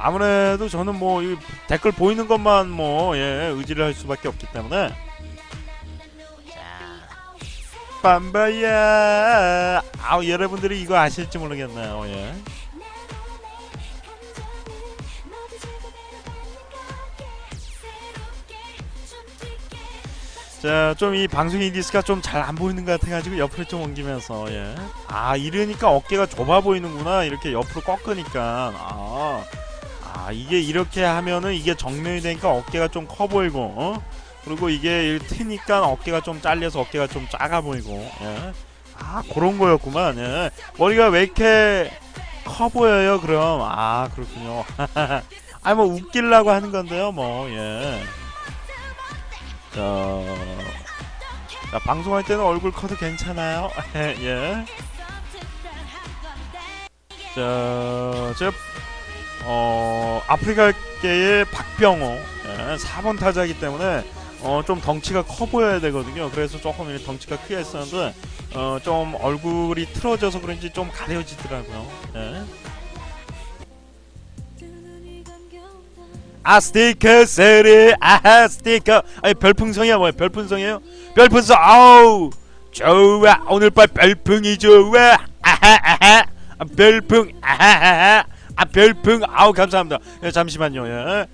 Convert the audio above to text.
아무래도 저는 뭐이 댓글 보이는 것만 뭐 예, 의지를 할 수밖에 없기 때문에 빰바야 아우 여러분들이 이거 아실지 모르겠네요 예. 자, 좀 이 방송 인 디스가 좀 잘 안 보이는 것 같아가지고 옆으로 좀 옮기면서, 예. 아, 이러니까 어깨가 좁아 보이는구나. 이렇게 옆으로 꺾으니까. 아, 아, 이게 이렇게 하면은 이게 정면이 되니까 어깨가 좀 커 보이고, 어? 그리고 이게 이 트니까 어깨가 좀 잘려서 어깨가 좀 작아 보이고, 예. 아, 그런 거였구만, 예. 머리가 왜 이렇게 커 보여요, 그럼? 아, 그렇군요. 아, 뭐, 웃기려고 하는 건데요, 뭐, 예. 자, 자, 방송할 때는 얼굴 커도 괜찮아요. 예. 자, 제 어, 아프리카계의 박병호. 예, 4번 타자이기 때문에 어, 좀 덩치가 커 보여야 되거든요. 그래서 조금 덩치가 크게 했었는데 어, 좀 얼굴이 틀어져서 그런지 좀 가려지더라고요. 예. 아 스티커 세리. 아 스티커. 아니 별풍성이야 뭐야? 별풍성이에요? 별풍성 아우! 좋아. 오늘 밤 별풍이 좋아. 아하 아하. 아, 별풍 아하 아하 아 별풍 아우 감사합니다 예, 잠시만요 예.